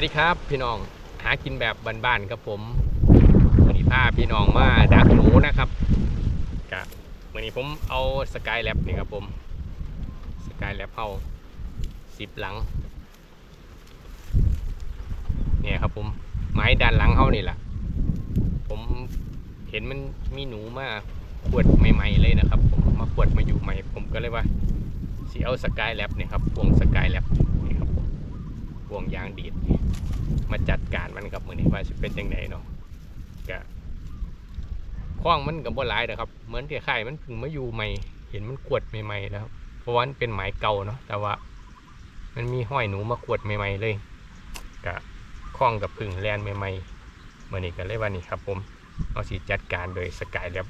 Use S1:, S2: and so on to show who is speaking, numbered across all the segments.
S1: วัสดีครับ พี่น้องหากินแบบบ้านๆครับผมวันนี้พาพี่น้องมาดักหนูนะครับกะวันนี้ผมเอาสกายแลบนี่ครับผมสกายแลบเฮาสิบหลังเนี่ยครับผมไม้ด้านหลังเฮานี่แหละผมเห็นมันมีหนูมาขวดใหม่ๆเลยนะครับ ผมมาขวดมาอยู่ใหม่ ผมก็เลยว่าสีเอาสกายแลบเนี่ยครับพวงสกายแลบนี่ครับ พวงยางดีดมาจัดการมันกับมือนี้ว่าจะเป็นยังไงเนาะกะคล้องมันกับบ่หลายนะครับเหมือนที่ข่ายมันเพึ่งมาอยู่ใหม่ เห็นมันขวดใหม่ๆแล้ว เพราะว่ามันเป็นหมายเก่าเนาะแต่ว่า มันมีห้อยหนูมาขวดใหม่ๆเลยกะคล้องกับพึ่งแลนใหม่ๆมือนี้ก็เลยว่านี่ครับ ผมเอาสิจัดการโดยสกายแล้ว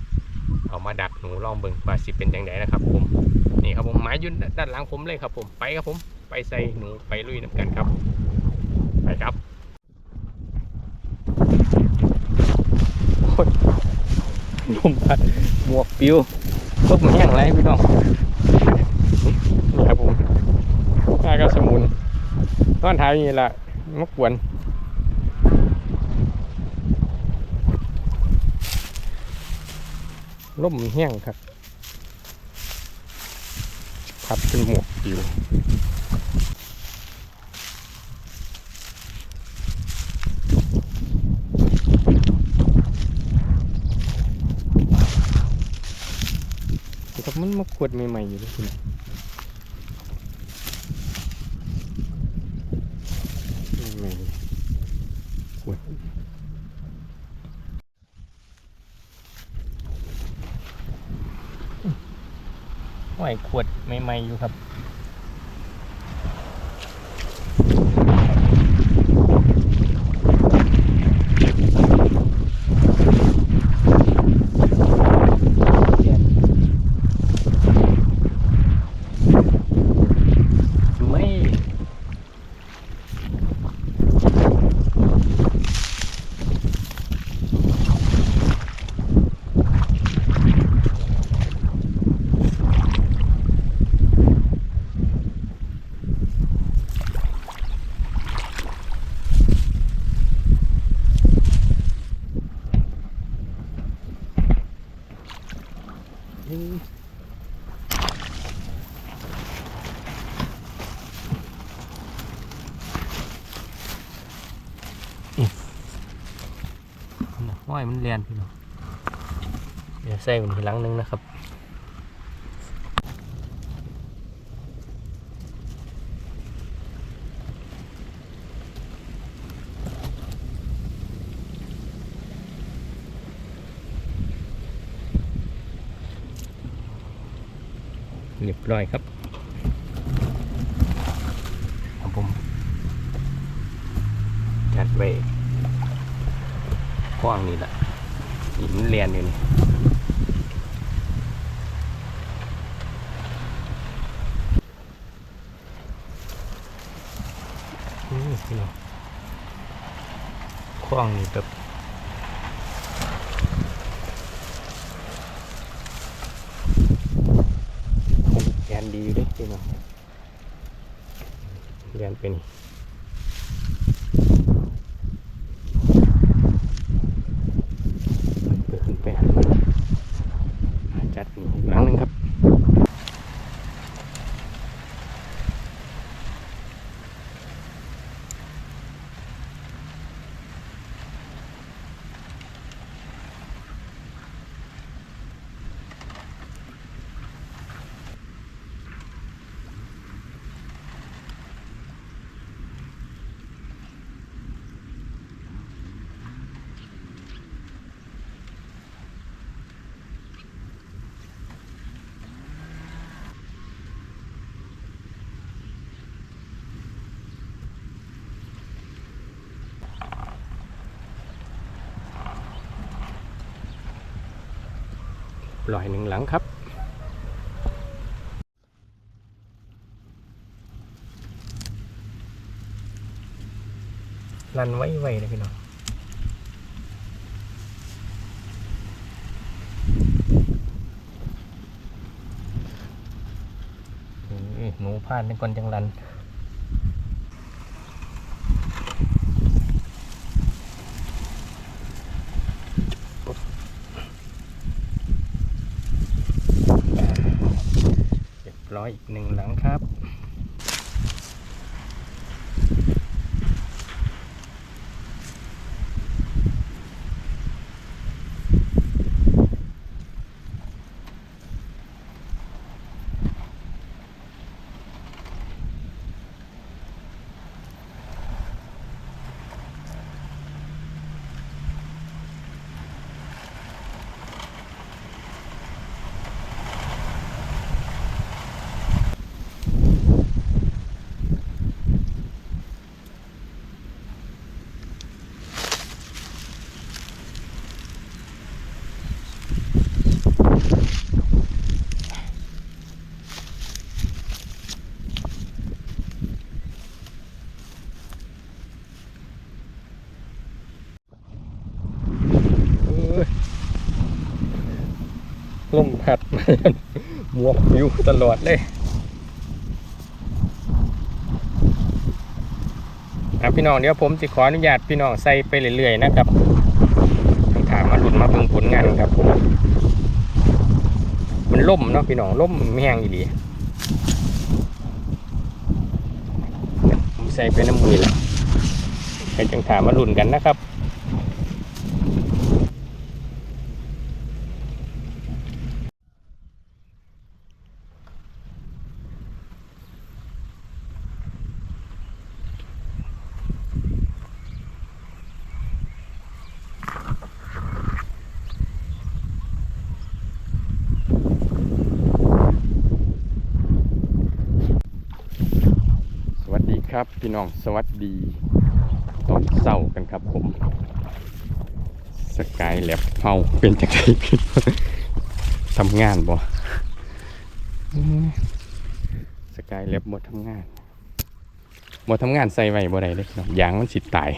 S1: เอามาดักหนูล่องเบิงว่าสิเป็นยังไงนะครับ ผมนี่ครับผมหมายอยุ่ด้านหลังผมเลยครับ ผมไปครับผม ไปใส่หนูไปลุยน้ำกันครับ ไปครับลมพัดหมวกปิวตกมันแห้งไรพี่น้องนี่ครับผมข้าก็สมุนนอนท้ายนี่แหละมากวนลมมันแห้งครับ พับเป็นหมวกปิวครับมันมาขวดใหม่ๆอยู่เลยคุณใหม่ๆขวด ห้อยขวดใหม่ๆอยู่ครับ ห้อยมันเรียนพี่น้องเดี๋ยวใส่มันทีหลังนึงนะครับ เรียบร้อยครับครับผมจัดไว้กว้างนี่แหละหินเรียนอยู่นี่นี่พี่น้องกว้างนี่แบบเรียนดีอยู่เด้พี่น้อง เรียนเป็น เปิดขึ้นไปหันมาจัดอีกหลังหนึ่งครับ ป ลอยหนึ่งหลังครับลันไว้ไว้เลยพี่น้องนี่หนูพลาดในก่อนจังรัน อีกหนึ่งหลังครับ ลมพัด หมวกอยู่ตลอดเลยครับพี่น้องเดี๋ยวผมจะขออนุญาตพี่น้องใส่ไปเรื่อยๆนะครับทางถามมาหลุดมาเบิ่งผลงานครับผมมันล่มเนาะพี่น้องล่มแห้งอีหลีผมใส่ไปน้ำมือแล้วให้จังถามมาหลุนกันนะครับ สวัสดี ครับ พี่น้องสวัสดี ตอนเศร้ากันครับผม สกายแลบเฮาเป็นจังไงพี่น้องทำงานบ่สกายแลบบ่ทำงานบ่ทำงานใส่ไว้บ่ได้เลยพี่น้องยางมันสิตาย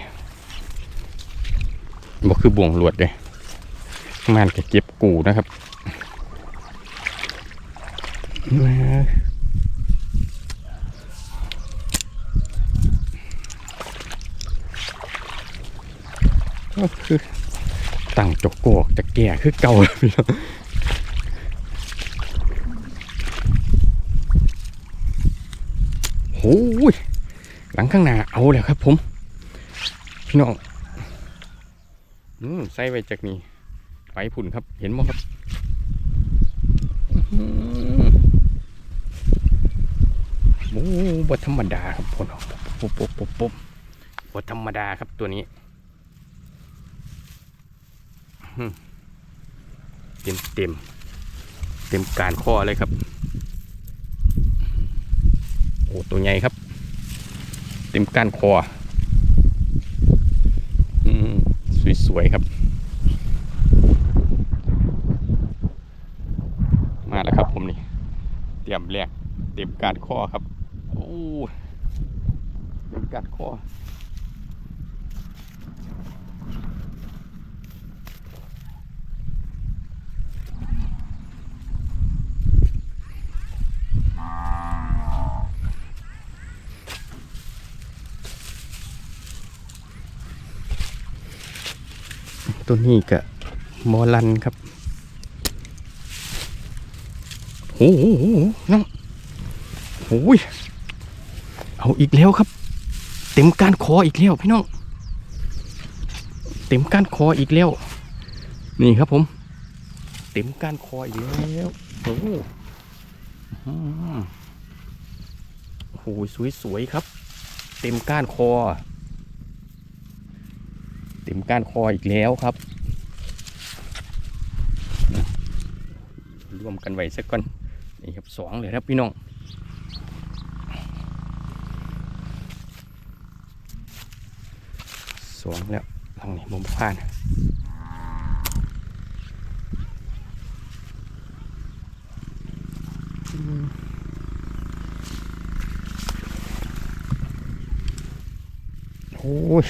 S1: บ่คือบ่วงลวดเลยทำงานก็เก็บกูนะครับมา ก็ คือตั้งจกโกกจะแก่คือเก่าแล้วพี่น้องโอ้ยหลังข้างหน้าเอาแล้วครับ ผม พี่น้องอืมใส่ไว้จากนี้ไปผุ่นครับ เห็นมั้ครับอื้อหือโอ้บธรรมดาครับพ่นปุ๊บปุ๊บปุ๊บปุ๊บบธรรมดาครับตัวนี้ เต็มเต็มเต็มการข้อเลยครับ โอ้ตัวใหญ่ครับ เต็มการคออืมสวยๆครับ มาแล้วครับผมนี่ เตรียมแรกเต็มการข้อครับโอ้เต็มการข้อ ตัวนี้กะมอลันครับโอ้โหน้องโอ้ยเอาอีกแล้วครับ เต็มการคออีกแล้วพี่น้อง เต็มการคออีกแล้ว นี่ครับผม เต็มการคออีกแล้วโอ้โหโอ้โหสวยๆครับ เต็มก้านคอ เต็มก้านคออีกแล้วครับรวมกันไว้สักก่อนนี่ครับสองเลยครับพี่น้องสองแล้วทางนี้มุมผ่านโอ้ย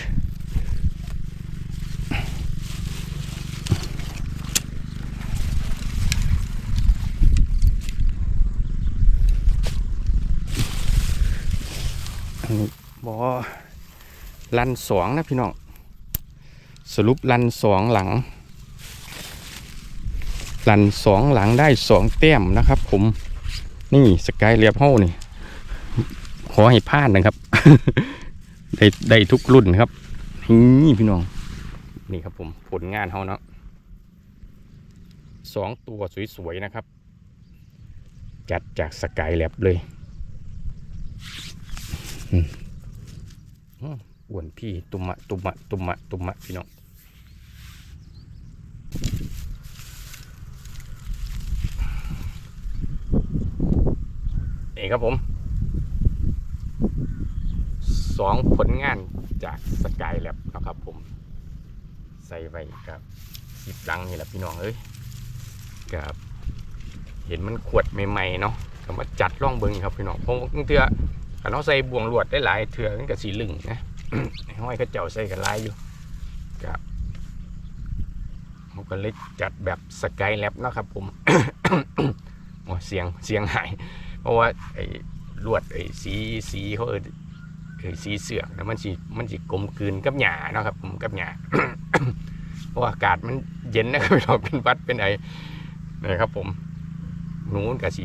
S1: อันนี้บอ ลันสองนะพี่น้องสรุปลันสองหลัง ลันสองหลังได้สองแต้มนะครับ ผมนี่สกายเรียบเฮานี่ขอให้พลาดนะครับ ได้ได้ทุกรุ่นครับนี่พี่น้อง นี่ครับผมผลงานเฮาเนาะสองตัวสวยๆนะครับ จัดจากสกายแลบเลย อืม อ้วนพี่ตุมมะตุมมะตุมมะตุมะพี่น้องนี่ครับผมสองผลงานจากสกายแลบนะครับผม ใส่ไว้กับสิบลังนี่แหละพี่น้องเอ้ยกับเห็นมันขวดใหม่ๆเนาะก็มาจัดร่องเบิงครับพี่น้องเพราะบางเทื่อขันเขาใส่บ่วงลวดได้หลายเทื่อมันก็สีลึงนะ ห้อยเขาเจ้าใส่กันหลายอยู่กับผมก็เลยจัดแบบสกายแลบนาะครับผมโอ้เสียงเสียงหาย เพราะว่าไอ้ลวดไอ้สีสีเขาเออสีเสือกนะมันสีมันสีกลมกลืนกับหญ้าเนาะครับผมกับหญ้าเพราะอากาศมันเย็นนะครับเราเป็นวัดเป็นไอ้นะครับผมหนูกับสี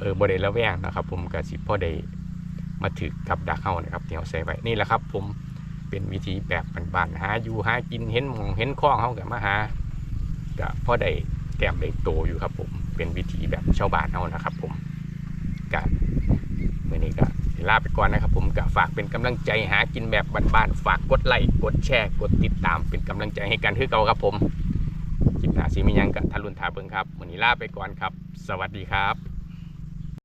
S1: เออบริเวณละแวงนะครับ ผมกับสีพ่อได้ มาถือกับดักเฮานะครับที่เราใส่ไว้นี่แหละครับ ผมเป็นวิธีแบบบ้านๆหาอยู่หากินเห็นมองเห็นคล้องเฮากับมาหากับพ่อได้แต้มได้โตอยู่ครับ ผมเป็นวิธีแบบชาวบ้านเฮานะครับ ผมกับเมื่อนี้ก็ลาไปก่อนนะครับ ผมก็ฝากเป็นกำลังใจหากินแบบบ้านๆฝากกดไลค์กดแชร์กดติดตามเป็นกำลังใจให้กันคือเก่าครับผมคลิปหน้าสีมียังกับทารุณถาเบิงครับวันนี้ลาไปก่อนครับ สวัสดีครับ